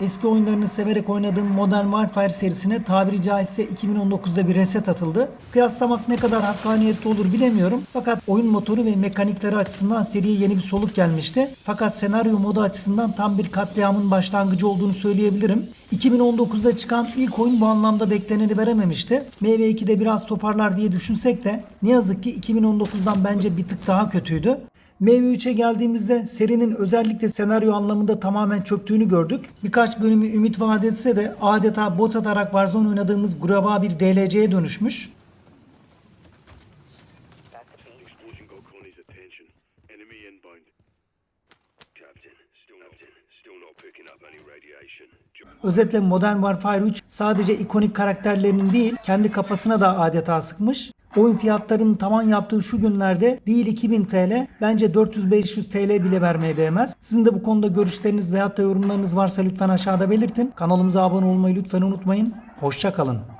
Eski oyunlarını severek oynadığım Modern Warfare serisine tabiri caizse 2019'da bir reset atıldı. Kıyaslamak ne kadar hakkaniyetli olur bilemiyorum. Fakat oyun motoru ve mekanikleri açısından seriye yeni bir soluk gelmişti. Fakat senaryo modu açısından tam bir katliamın başlangıcı olduğunu söyleyebilirim. 2019'da çıkan ilk oyun bu anlamda bekleneni verememişti. MV2'de biraz toparlar diye düşünsek de ne yazık ki 2019'dan bence bir tık daha kötüydü. MV3'e geldiğimizde serinin özellikle senaryo anlamında tamamen çöktüğünü gördük. Birkaç bölümü ümit vaat etse de adeta bot atarak Warzone oynadığımız graba bir DLC'ye dönüşmüş. Özetle Modern Warfare 3 sadece ikonik karakterlerinin değil kendi kafasına da adeta sıkmış. Oyun fiyatlarının tavan yaptığı şu günlerde değil 2000 TL bence 400-500 TL bile vermeye değmez. Sizin de bu konuda görüşleriniz veyahut da yorumlarınız varsa lütfen aşağıda belirtin. Kanalımıza abone olmayı lütfen unutmayın. Hoşçakalın.